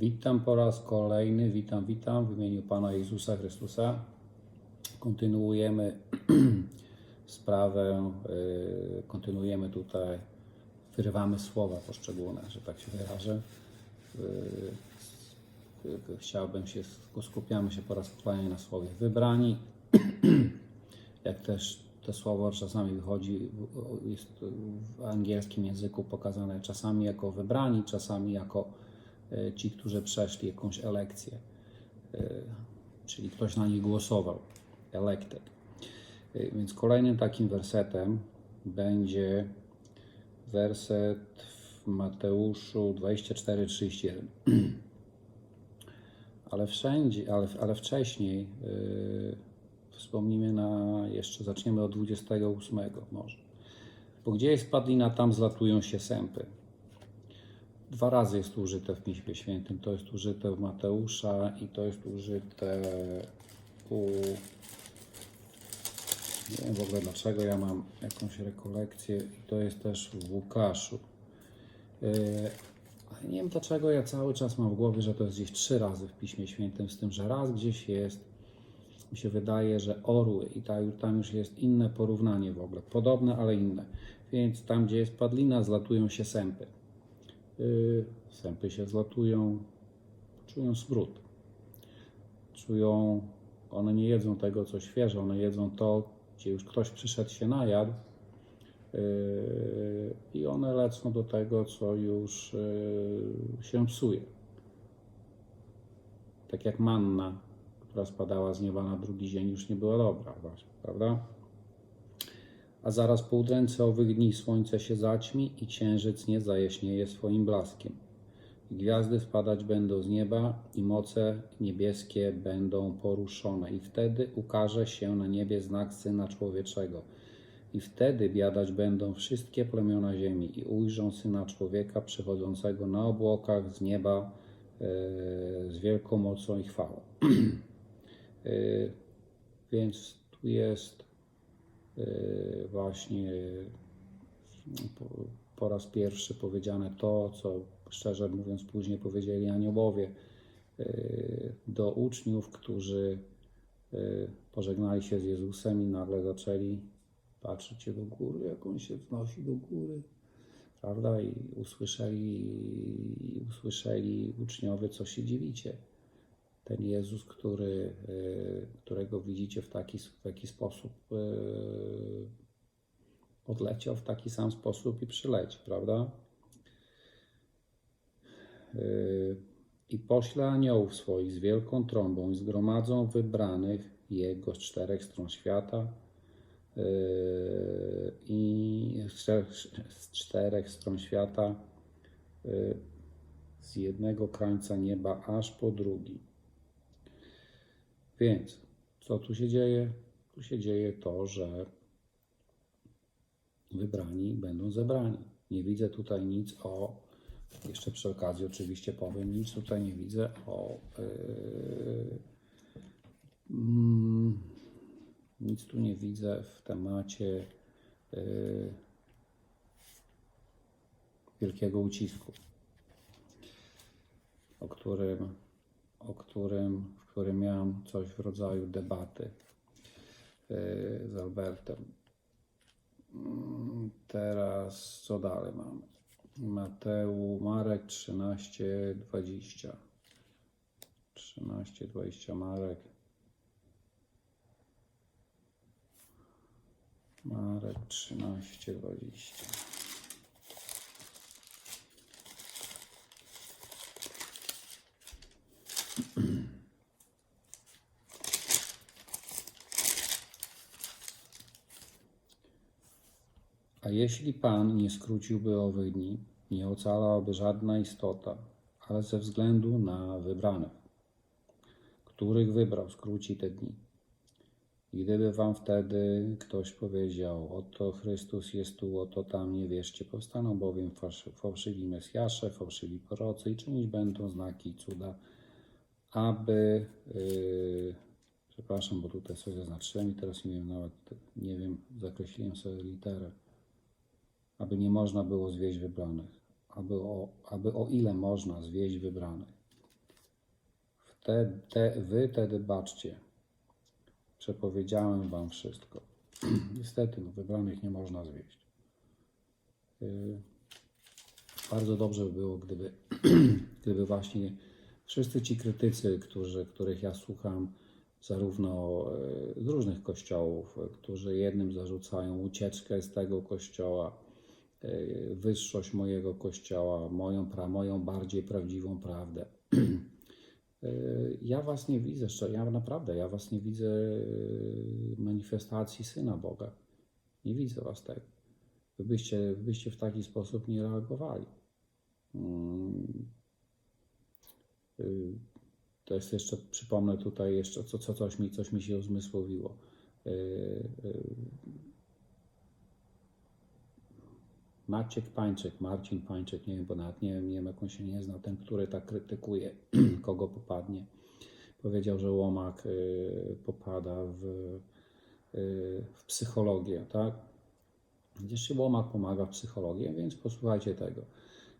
Witam po raz kolejny, witam, witam w imieniu Pana Jezusa Chrystusa. Kontynuujemy sprawę, y, kontynuujemy tutaj, wyrywamy słowa poszczególne, że tak się wyrażę. Y, y, Chciałbym się, skupiamy się po raz kolejny na słowie wybrani, jak też to słowo czasami wychodzi, jest w angielskim języku pokazane czasami jako wybrani, czasami jako ci, którzy przeszli jakąś elekcję, e, czyli ktoś na nich głosował, elected. E, Więc kolejnym takim wersetem będzie werset w Mateuszu 24-31. Ale wszędzie, ale, ale wcześniej yy, wspomnimy na, jeszcze zaczniemy od 28 może. Bo gdzie jest padlina, tam zlatują się sępy. Dwa razy jest użyte w Piśmie Świętym. To jest użyte w Mateusza i to jest użyte u... Nie wiem w ogóle dlaczego ja mam jakąś rekolekcję i to jest też w Łukaszu. Yy, nie wiem dlaczego ja cały czas mam w głowie, że to jest gdzieś trzy razy w Piśmie Świętym, z tym, że raz gdzieś jest, mi się wydaje, że orły i ta- tam już jest inne porównanie w ogóle, podobne, ale inne. Więc tam, gdzie jest padlina, zlatują się sępy. Yy, sępy się zlatują, czują smród. Czują, one nie jedzą tego, co świeże, one jedzą to, gdzie już ktoś przyszedł się najadł, Yy, i one lecą do tego, co już yy, się psuje. Tak jak manna, która spadała z nieba na drugi dzień, już nie była dobra, właśnie, prawda? A zaraz po udręce owych dni słońce się zaćmi i księżyc nie zajaśnieje swoim blaskiem. Gwiazdy spadać będą z nieba i moce niebieskie będą poruszone. I wtedy ukaże się na niebie znak Syna Człowieczego. I wtedy biadać będą wszystkie plemiona ziemi i ujrzą Syna Człowieka przychodzącego na obłokach z nieba e, z wielką mocą i chwałą. E, Więc tu jest właśnie po, po raz pierwszy powiedziane to, co szczerze mówiąc później powiedzieli aniołowie e, do uczniów, którzy pożegnali się z Jezusem i nagle zaczęli patrzcie do góry, jak on się wznosi do góry, prawda? I usłyszeli, usłyszeli uczniowie, co się dziwicie. Ten Jezus, który, e, którego widzicie w taki, w taki sposób, e, odleciał w taki sam sposób i przyleci, prawda? E, I pośle aniołów swoich z wielką trąbą i zgromadzą wybranych Jego z czterech stron świata i z czterech, stron świata z jednego krańca nieba aż po drugi. Więc co tu się dzieje? Tu się dzieje to, że wybrani będą zebrani. Nie widzę tutaj nic o, jeszcze przy okazji oczywiście powiem, nic tutaj nie widzę o, yy, mm, nic tu nie widzę w temacie yy, wielkiego ucisku, o którym, o którym, w którym miałem coś w rodzaju debaty yy, z Albertem. Mm, Teraz co dalej mamy? Mateu, Marek 13, 20. 13, 20 Marek. Marek 13, A jeśli Pan nie skróciłby owych dni, nie ocalałaby żadna istota, ale ze względu na wybranych, których wybrał, skróci te dni. I gdyby wam wtedy ktoś powiedział, oto Chrystus jest tu, oto tam, nie wierzcie, powstaną bowiem fałszywi Mesjasze, fałszywi prorocy i czynić będą znaki i cuda, aby, yy, przepraszam, bo tutaj sobie zaznaczyłem i teraz nie wiem nawet, nie wiem, zakreśliłem sobie literę, aby nie można było zwieść wybranych, aby o, aby o ile można zwieść wybranych. te, te, wy wtedy baczcie. Przepowiedziałem wam wszystko. Niestety, no, wybranych nie można zwieść. Yy, bardzo dobrze by było, gdyby, gdyby właśnie wszyscy ci krytycy, którzy, których ja słucham, zarówno e, z różnych kościołów, którzy jednym zarzucają ucieczkę z tego kościoła, wyższość mojego kościoła, moją, pra, moją bardziej prawdziwą prawdę. E, Ja was nie widzę, ja naprawdę, ja was nie widzę e, manifestacji Syna Boga. Nie widzę was tego. Wy byście, byście w taki sposób nie reagowali. Mm. To jest jeszcze, przypomnę tutaj jeszcze, co, co coś, mi, coś mi się uzmysłowiło. Y, y, Maciek Pańczyk, Marcin Pańczyk, nie wiem, bo nawet nie wiem, nie wiem jak on się nie zna, ten, który tak krytykuje, kogo popadnie. Powiedział, że łomak y, popada w, y, w psychologię, tak? Gdzież się łomak pomaga w psychologię, więc posłuchajcie tego.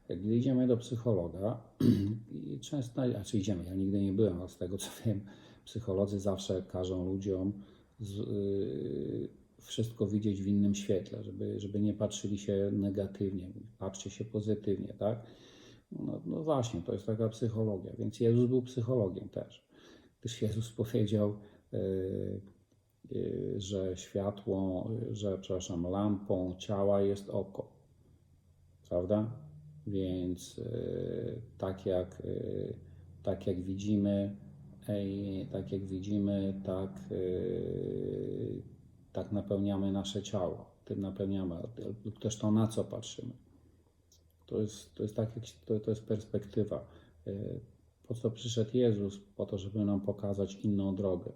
Jak idziemy do psychologa i często, znaczy idziemy, ja nigdy nie byłem, ale z tego co wiem, psycholodzy zawsze każą ludziom z, y, wszystko widzieć w innym świetle, żeby, żeby nie patrzyli się negatywnie, patrzcie się pozytywnie, tak? No, no właśnie, to jest taka psychologia, więc Jezus był psychologiem też, gdyż Jezus powiedział, y, y, że światło, że, przepraszam, lampą ciała jest oko, prawda? Więc y, tak jak, y, tak jak widzimy, ej, tak jak widzimy, tak, y, tak napełniamy nasze ciało. Tym napełniamy, lub też to na co patrzymy. To jest, to jest tak, to, to jest perspektywa. Y, Po co przyszedł Jezus? Po to, żeby nam pokazać inną drogę.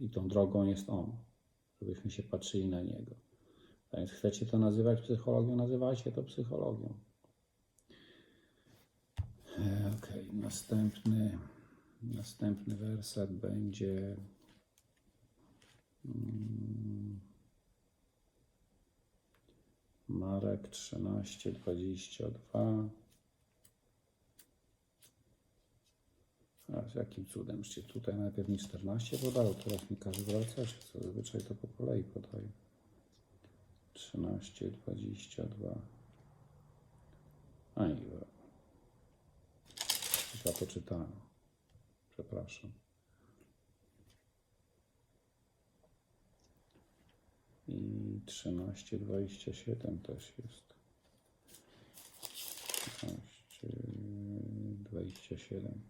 I tą drogą jest On. Żebyśmy się patrzyli na Niego. A więc chcecie to nazywać psychologią? Nazywajcie to psychologią. E, Okej, następny, następny werset będzie. Mm, Marek 13, 22. Teraz jakim cudem? Jeszcze tutaj najpierw mi 14 podało, teraz mi każe wracać. Co zazwyczaj to po kolei podaje. 13, 22. A nie, ja to czytałem. Przepraszam. I 13, 27 też jest. 13, 27.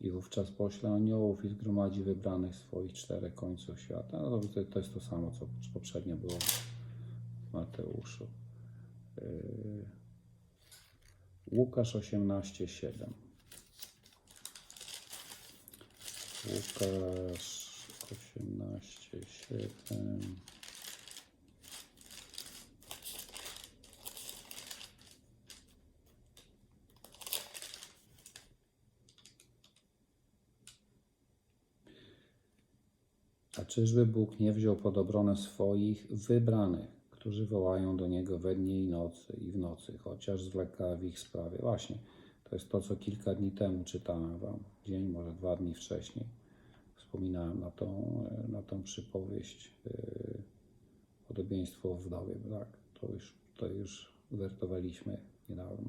I wówczas pośle aniołów i zgromadzi wybranych swoich czterech końców świata. No to, to jest to samo, co poprzednio było w Mateuszu. Yy, Łukasz 18, 7. Łukasz 18, 7. A czyżby Bóg nie wziął pod obronę swoich wybranych, którzy wołają do Niego we dnie i nocy i w nocy, chociaż zwleka w ich sprawie? Właśnie, to jest to, co kilka dni temu czytałem Wam, dzień, może dwa dni wcześniej. Wspominałem na tą, na tą przypowieść yy, podobieństwo wdowie, tak? To już, to już wertowaliśmy niedawno.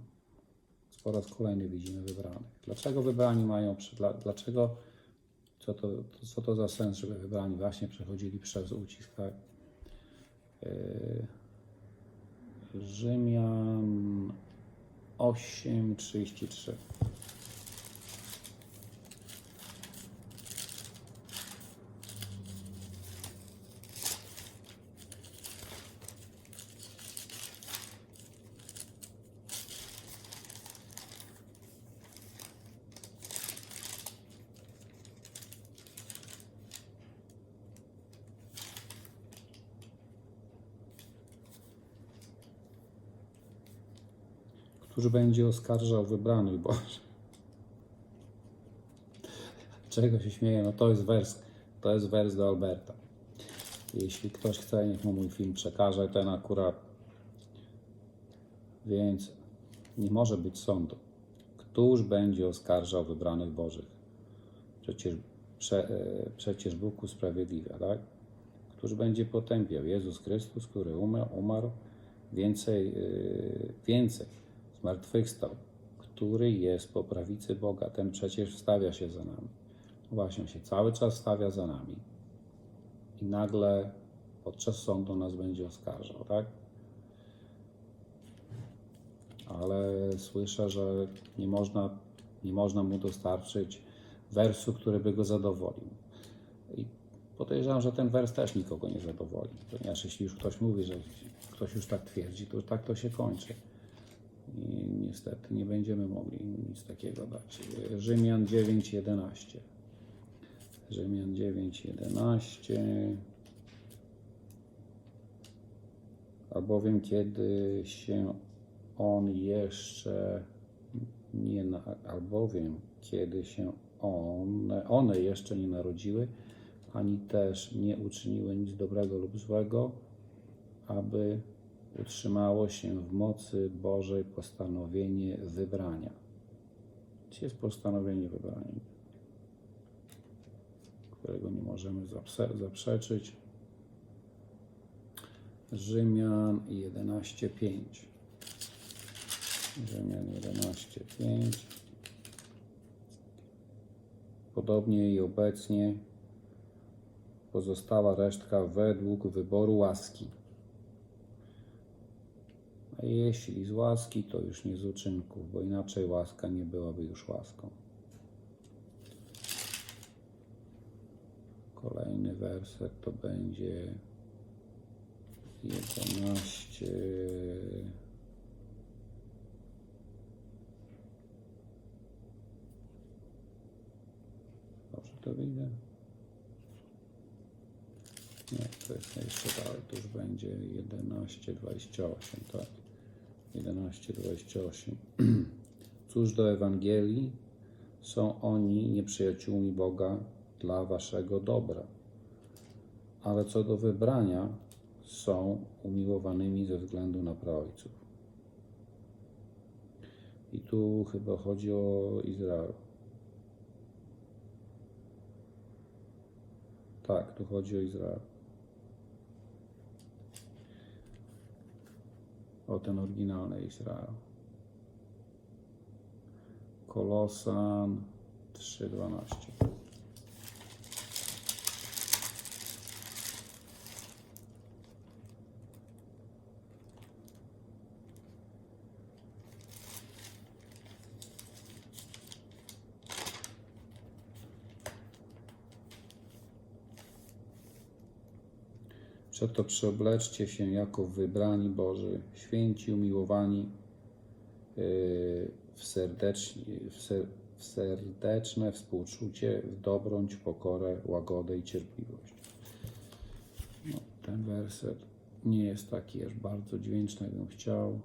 Po raz kolejny widzimy wybranych. Dlaczego wybrani mają, dlaczego co to, to, co to za sens, żeby wybrani właśnie przechodzili przez ucisk, tak? Yy, Rzymian 8:33. Któż będzie oskarżał wybranych Boże? Czego się śmieję? No to jest wers, to jest wers do Alberta. Jeśli ktoś chce, niech mu mój film przekaże. Ten akurat Więc nie może być sądu. Któż będzie oskarżał wybranych Bożych? Przecież, prze, e, przecież Bóg usprawiedliwia, tak? Któż będzie potępiał? Jezus Chrystus, który umarł, umarł więcej, e, więcej, zmartwychwstał, który jest po prawicy Boga, ten przecież wstawia się za nami. Właśnie się cały czas stawia za nami i nagle podczas sądu nas będzie oskarżał, tak? Ale słyszę, że nie można, nie można mu dostarczyć wersu, który by go zadowolił. I podejrzewam, że ten wers też nikogo nie zadowoli, ponieważ jeśli już ktoś mówi, że ktoś już tak twierdzi, to tak to się kończy. Niestety nie będziemy mogli nic takiego dać. Rzymian 9:11. Rzymian 9:11. Albowiem kiedy się on jeszcze nie na, albowiem kiedy się one, one jeszcze nie narodziły, ani też nie uczyniły nic dobrego lub złego, aby utrzymało się w mocy Bożej postanowienie wybrania. Gdzie jest postanowienie wybrania? Którego nie możemy zaprze- zaprzeczyć. Rzymian 11:5. Rzymian 11:5. Podobnie i obecnie pozostała resztka według wyboru łaski. A jeśli z łaski, to już nie z uczynków, bo inaczej łaska nie byłaby już łaską. Kolejny werset to będzie 11. Dobrze to widzę. Nie, to jest jeszcze dalej, to już będzie 11,28, tak. 11,28. Cóż do Ewangelii są oni nieprzyjaciółmi Boga dla waszego dobra, ale co do wybrania są umiłowanymi ze względu na praojców. I tu chyba chodzi o Izrael. Tak, tu chodzi o Izrael. Ten oryginalny Izrael. Kolosan 3.12. Przeto przyobleczcie się jako wybrani Boży, święci, umiłowani yy, w, w, ser, w serdeczne współczucie, w dobroć, pokorę, łagodę i cierpliwość. No, ten werset nie jest taki aż bardzo dźwięczny, jakbym chciał.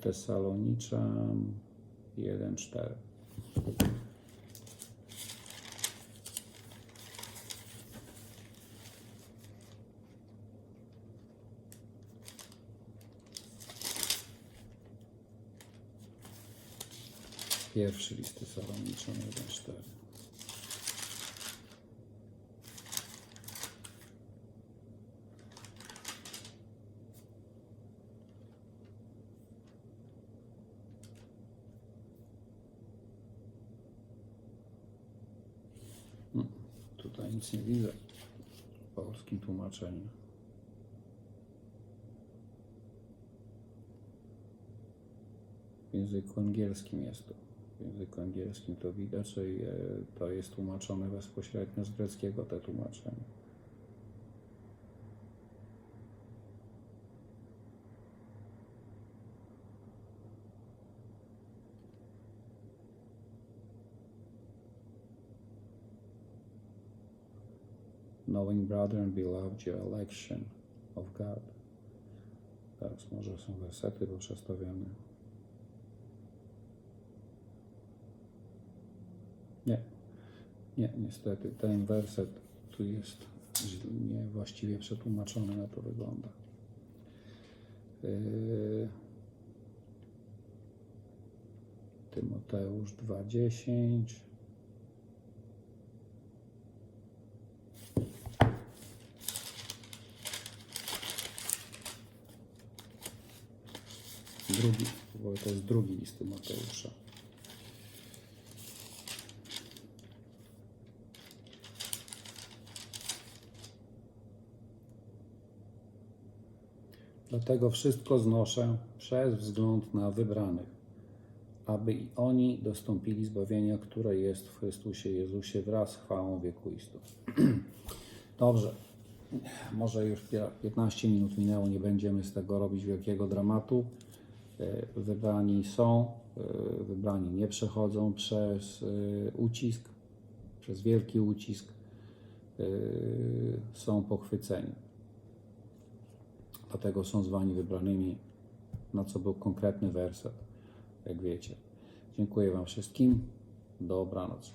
Tesaloniczan 1,4. Pierwszy list Tesaloniczan 1,4. Hmm, Tutaj nic nie widzę w polskim tłumaczeniu. W języku angielskim jest to. W języku angielskim to widać, że e, to jest tłumaczone bezpośrednio z greckiego te tłumaczenie. Knowing brother and beloved your election of God. Teraz może są wersety poprzestawiane. Nie, nie, niestety ten werset tu jest niewłaściwie przetłumaczony, na to wygląda. Yy, Tymoteusz 2,10. Drugi, bo to jest drugi list Tymoteusza. Dlatego wszystko znoszę przez wzgląd na wybranych, aby i oni dostąpili zbawienia, które jest w Chrystusie Jezusie wraz z chwałą wiekuistą. Dobrze, może już pie- 15 minut minęło, nie będziemy z tego robić wielkiego dramatu. E, Wybrani są, e, wybrani nie przechodzą przez e, ucisk, przez wielki ucisk, są pochwyceni. Dlatego są zwani wybranymi, na co był konkretny werset, jak wiecie. Dziękuję Wam wszystkim. Dobranoc.